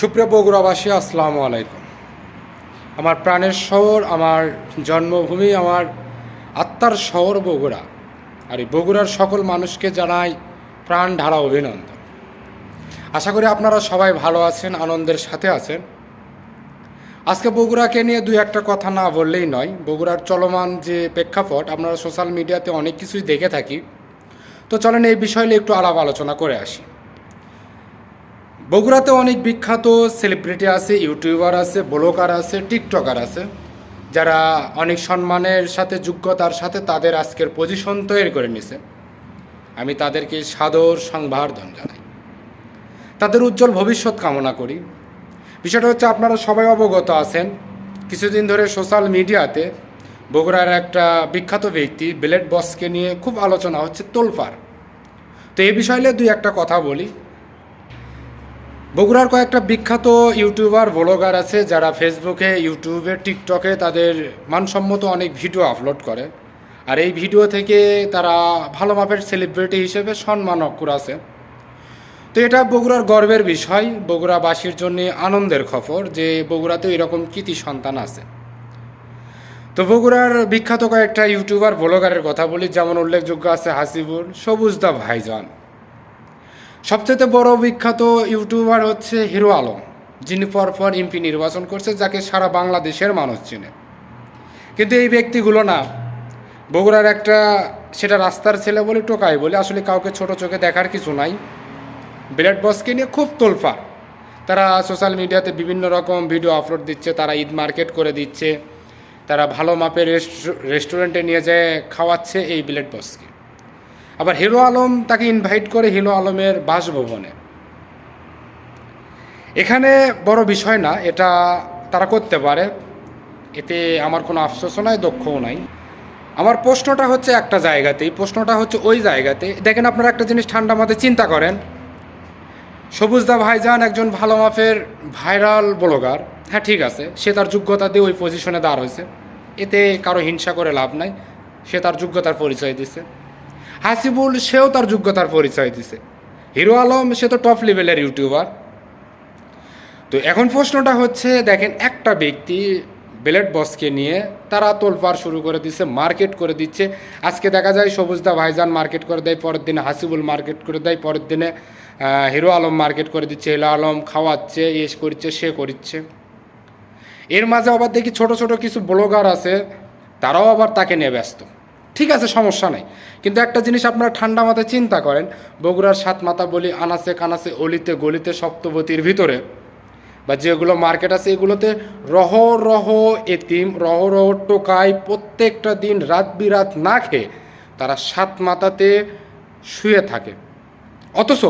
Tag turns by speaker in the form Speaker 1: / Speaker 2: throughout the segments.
Speaker 1: সুপ্রিয় বগুড়াবাসী, আসসালামু আলাইকুম। আমার প্রাণের শহর, আমার জন্মভূমি, আমার আত্মার শহর বগুড়া। আর এই বগুড়ার সকল মানুষকে জানাই প্রাণ ঢালা অভিনন্দন। আশা করি আপনারা সবাই ভালো আছেন, আনন্দের সাথে আছেন। আজকে বগুড়াকে নিয়ে দুই একটা কথা না বললেই নয়। বগুড়ার চলমান যে প্রেক্ষাপট আপনারা সোশ্যাল মিডিয়াতে অনেক কিছুই দেখে থাকি। তো চলেন এই বিষয় নিয়ে একটু আলাপ আলোচনা করে আসি। বগুড়াতে অনেক বিখ্যাত সেলিব্রিটি আছে ইউটিউবার আছে ব্লগার আছে টিকটকার আছে, যারা অনেক সম্মানের সাথে যোগ্যতার সাথে তাদের আজকের পজিশন তৈরি করে নিছে আমি তাদেরকে সাদর সংবর্ধন জানাই। তাদের উজ্জ্বল ভবিষ্যৎ কামনা করি। বিষয়টা হচ্ছে আপনারা সবাই অবগত আছেন, কিছুদিন ধরে সোশ্যাল মিডিয়াতে বগুড়ার একটা বিখ্যাত ব্যক্তি ব্লেড বসকে নিয়ে খুব আলোচনা হচ্ছে তোলফার তো এই বিষয় নিয়ে দুই একটা কথা বলি। বগুড়ার কয়েকটা বিখ্যাত ইউটিউবার, ব্লগার আছে যারা ফেসবুকে, ইউটিউবে, টিকটকে তাদের মানসম্মত অনেক ভিডিও আপলোড করে। আর এই ভিডিও থেকে তারা ভালো মাপের সেলিব্রিটি হিসেবে সম্মান আছে। তো এটা বগুড়ার গর্বের বিষয়। বগুড়াবাসীর জন্য আনন্দের খবর যে বগুড়াতে এরকম কৃতি সন্তান আছে। তো বগুড়ার বিখ্যাত কয়েকটা ইউটিউবার, ব্লগারের কথা বলি। যেমন উল্লেখযোগ্য আছে হাসিবুল সবুজদা ভাইজান। সবচেয়ে বড় বিখ্যাত ইউটিউবার হচ্ছে হিরো আলম, যিনি পরপর এমপি নির্বাচন করছে, যাকে সারা বাংলাদেশের মানুষ চিনে। কিন্তু এই ব্যক্তিগুলো না, বগুড়ার একটা, সেটা রাস্তার ছেলে বলে, টোকাই বলে, আসলে কাউকে ছোট চোখে দেখার কিছু নাই। ব্লেড বসকে নিয়ে খুব তোলফার তারা সোশ্যাল মিডিয়াতে বিভিন্ন রকম ভিডিও আপলোড দিচ্ছে, তারা ঈদ মার্কেট করে দিচ্ছে, তারা ভালো মাপের রেস্টুরেন্টে নিয়ে যায় খাওয়াচ্ছে এই ব্লেড বসকে। আবার হিরো আলম তাকে ইনভাইট করে হিরো আলমের বাসভবনে। এখানে বড় বিষয় না, এটা তারা করতে পারে। এতে আমার কোনো আফসোসও নাই দক্ষও নাই। আমার প্রশ্নটা হচ্ছে একটা জায়গাতেই, প্রশ্নটা হচ্ছে ওই জায়গাতে। দেখেন আপনারা একটা জিনিস ঠান্ডা মাথায় চিন্তা করেন। সবুজদা ভাইজান একজন ভালো মাপের ভাইরাল ব্লগার। হ্যাঁ ঠিক আছে, সে তার যোগ্যতা দিয়ে ওই পজিশনে দাঁড় হয়েছে এতে কারও হিংসা করে লাভ নাই, সে তার যোগ্যতার পরিচয় দিছে। হাসিবুল, সেও তার যোগ্যতার পরিচয় দিছে। হিরো আলম, সে তো টপ লেভেলের ইউটিউবার তো এখন প্রশ্নটা হচ্ছে, দেখেন, একটা ব্যক্তি ব্লেড বসকে নিয়ে তারা তোলপাড় শুরু করে দিচ্ছে মার্কেট করে দিচ্ছে। আজকে দেখা যায়, সবুজদা ভাইজান মার্কেট করে দেয়, পরের দিনে হাসিবুল মার্কেট করে দেয়, পরের দিনে হিরো আলম মার্কেট করে দিচ্ছে। হিরো আলম খাওয়াচ্ছে এস করছে, সে করছে। এর মাঝে আবার দেখি ছোট ছোট কিছু ব্লগার আছে, তারাও আবার তাকে নিয়ে ব্যস্ত। ঠিক আছে, সমস্যা নাই। কিন্তু একটা জিনিস আপনারা ঠান্ডা মাথায় চিন্তা করেন, বগুড়ার সাত মাথা বলি, আনাচে কানাচে, অলিতে গলিতে, সপ্তবতীর ভিতরে, বা যেগুলো মার্কেট আছে, এগুলোতে রহ রহ এতিম, রহ রহ টোকাই প্রত্যেকটা দিন রাত বিরাত না খেয়ে তারা সাত মাথাতে শুয়ে থাকে। অথচ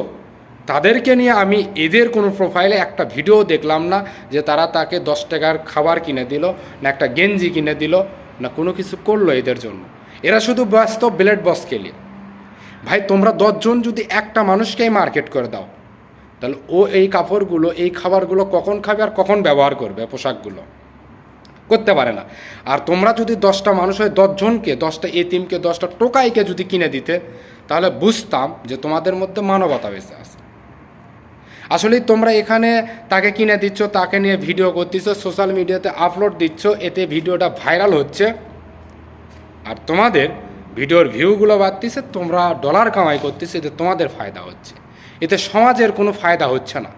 Speaker 1: তাদেরকে নিয়ে আমি এদের কোনো প্রোফাইলে একটা ভিডিও দেখলাম না যে তারা তাকে দশ টাকার খাবার কিনে দিল, না একটা গেঞ্জি কিনে দিল, না কোনো কিছু করল এদের জন্য। এরা শুধু ব্যস্ত ব্লেড বসকে নিয়ে। ভাই, তোমরা দশজন যদি একটা মানুষকেই মার্কেট করে দাও, তাহলে ও এই কাপড়গুলো, এই খাবারগুলো কখন খাবে আর কখন ব্যবহার করবে, পোশাকগুলো? করতে পারে না। আর তোমরা যদি দশটা মানুষ হয় দশজনকে, দশটা এতিমকে, দশটা টোকাইকে যদি কিনে দিতে, তাহলে বুঝতাম যে তোমাদের মধ্যে মানবতা বেঁচে আছে। আসলে তোমরা এখানে তাকে কিনে দিচ্ছ, তাকে নিয়ে ভিডিও করতেছ, সোশ্যাল মিডিয়াতে আপলোড দিচ্ছ, এতে ভিডিওটা ভাইরাল হচ্ছে। আর তোমাদের ভিডিওর ভিউগুলো বাড়তেছে, তোমরা ডলার কামাই করতেছে, এতে তোমাদের ফায়দা হচ্ছে। এতে সমাজের কোনো ফায়দা হচ্ছে না।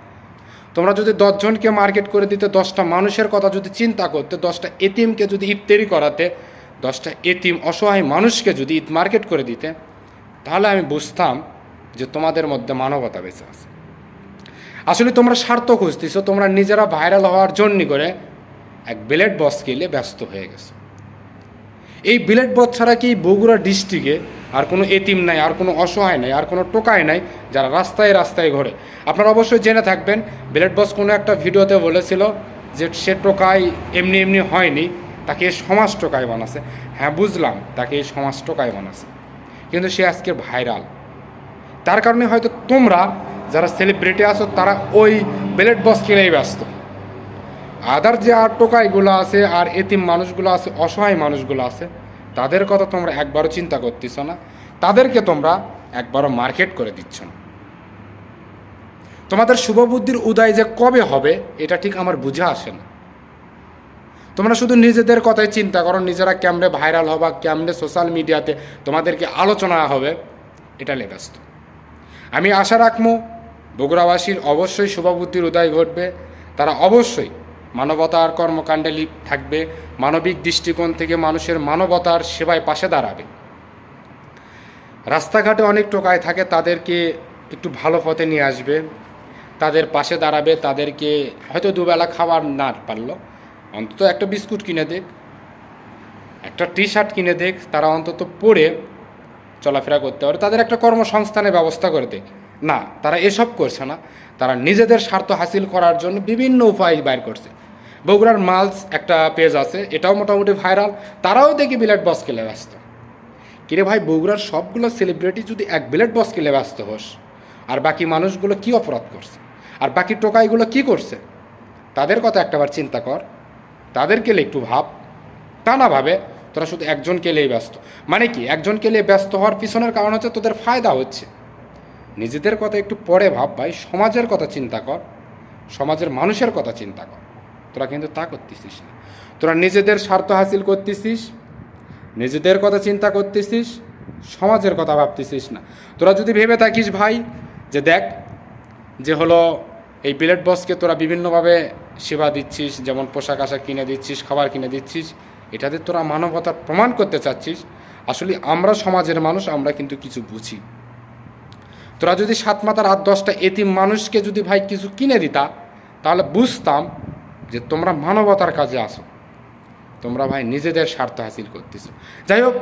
Speaker 1: তোমরা যদি দশজনকে মার্কেট করে দিতে, দশটা মানুষের কথা যদি চিন্তা করতে, দশটা এতিমকে যদি ইফতারি করাতে, দশটা এতিম অসহায় মানুষকে যদি ঈদ মার্কেট করে দিতে, তাহলে আমি বুঝতাম যে তোমাদের মধ্যে মানবতা বেঁচে আছে। আসলে তোমরা স্বার্থ খুঁজতেছো, তোমরা নিজেরা ভাইরাল হওয়ার জন্য করে এক ব্লেড বস কিলে ব্যস্ত হয়ে গেছো। এই বিলেট বধ ছাড়া কি বগুড়া ডিস্ট্রিক্টে আর কোনো এতিম নাই, আর কোনো অসহায় নাই, আর কোনো টোকায় নাই যারা রাস্তায় রাস্তায় ঘোরে? আপনারা অবশ্যই জেনে থাকবেন, বিলেট বস কোনো একটা ভিডিওতে বলেছিল যে সে টোকায় এমনি এমনি হয়নি, তাকে সমাজ টোকায় বানাছে। হ্যাঁ বুঝলাম, তাকে এই সমাজ টোকায় বানাছে। কিন্তু সে আজকে ভাইরাল। তার কারণে হয়তো তোমরা যারা সেলিব্রিটি আছো, তারা ওই ব্লেড বস কিনেই ব্যস্ত। আদার যে আর টোকাইগুলো আছে, আর এতিম মানুষগুলো আছে, অসহায় মানুষগুলো আছে, তাদের কথা তোমরা একবারও চিন্তা করতেছ না। তাদেরকে তোমরা একবারও মার্কেট করে দিচ্ছ না। তোমাদের শুভবুদ্ধির উদয় যে কবে হবে, এটা ঠিক আমার বুঝে আসে না। তোমরা শুধু নিজেদের কথাই চিন্তা করো, নিজেরা কেমনে ভাইরাল হবা, কেমনে সোশ্যাল মিডিয়াতে তোমাদেরকে আলোচনা হবে, এটা ব্যস্ত। আমি আশা রাখব বগুড়াবাসীর অবশ্যই শুভবুদ্ধির উদয় ঘটবে, তারা অবশ্যই মানবতার কর্মকাণ্ডে লিপ থাকবে, মানবিক দৃষ্টিকোণ থেকে মানুষের মানবতার সেবায় পাশে দাঁড়াবে। রাস্তাঘাটে অনেক টোকায় থাকে, তাদেরকে একটু ভালো পথে নিয়ে আসবে। তাদের পাশে দাঁড়াবে, তাদেরকে হয়তো দুবেলা খাবার না পারল। অন্তত একটা বিস্কুট কিনে দেখ, একটা টি শার্ট কিনে দেখ, তারা অন্তত পরে চলাফেরা করতে পারে। তাদের একটা কর্মসংস্থানের ব্যবস্থা করে দেখ। না, তারা এসব করছে না। তারা নিজেদের স্বার্থ হাসিল করার জন্য বিভিন্ন উপায় বাইর করছে। বগুড়ার মালস একটা পেজ আছে, এটাও মোটামুটি ভাইরাল। তারাও দেখি বিলেট বস খেলে ব্যস্ত। কিরে ভাই, বগুড়ার সবগুলো সেলিব্রিটি যদি এক বিলেট বস খেলে ব্যস্ত হোস, আর বাকি মানুষগুলো কি অপরাধ করছে? আর বাকি টোকাইগুলো কি করছে? তাদের কথা একটাবার চিন্তা কর। তাদেরকে নিয়ে একটু ভাব। তা না ভাবে, তোরা শুধু একজন কেলেই ব্যস্ত। মানে কি, একজন কেলে ব্যস্ত হওয়ার পিছনের কারণ হচ্ছে তোদের ফায়দা হচ্ছে। নিজেদের কথা একটু পরে ভাব ভাই, সমাজের কথা চিন্তা কর। সমাজের মানুষের কথা চিন্তা কর। তোরা কিন্তু তা করতেছিস না। তোরা নিজেদের স্বার্থ হাসিল করতেছিস, নিজেদের কথা চিন্তা করতেছিস, সমাজের কথা ভাবতেছিস না। তোরা যদি ভেবে থাকিস ভাই, যে দেখ, যে হলো এই বিলেট বসকে তোরা বিভিন্নভাবে সেবা দিচ্ছিস, যেমন পোশাক আশাক কিনে দিচ্ছিস, খাবার কিনে দিচ্ছিস, এটাতে তোরা মানবতার প্রমাণ করতে চাচ্ছিস। আসলে আমরা সমাজের মানুষ, আমরা কিন্তু কিছু বুঝি। তোরা যদি সাত মাতার আট দশটা এতিম মানুষকে যদি ভাই কিছু কিনে দিতা, তাহলে বুঝতাম যে তোমরা মানবতার কাজে আসো। তোমরা ভাই নিজেদের স্বার্থ হাসিল করতেছো। যাই হোক,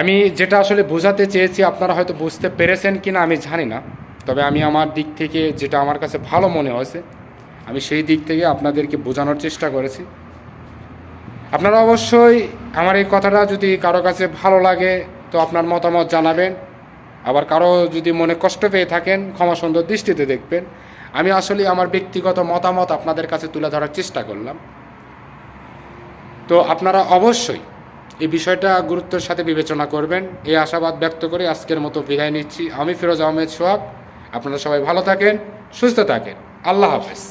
Speaker 1: আমি যেটা আসলে বোঝাতে চেয়েছি, আপনারা হয়তো বুঝতে পেরেছেন কি না আমি জানি না। তবে আমি আমার দিক থেকে যেটা আমার কাছে ভালো মনে হয়েছে, আমি সেই দিক থেকে আপনাদেরকে বোঝানোর চেষ্টা করেছি। আপনারা অবশ্যই আমার এই কথাটা যদি কারও কাছে ভালো লাগে, তো আপনার মতামত জানাবেন। আবার কারও যদি মনে কষ্ট পেয়ে থাকেন, ক্ষমা সুন্দর দৃষ্টিতে দেখবেন। আমি আসলে আমার ব্যক্তিগত মতামত আপনাদের কাছে তুলে ধরার চেষ্টা করলাম। তো আপনারা অবশ্যই এই বিষয়টা গুরুত্বের সাথে বিবেচনা করবেন। এই আশাবাদ ব্যক্ত করে আজকের মতো বিদায় নিচ্ছি। আমি ফিরোজ আহমেদ সোহাগ। আপনারা সবাই ভালো থাকেন, সুস্থ থাকেন। আল্লাহ হাফেজ।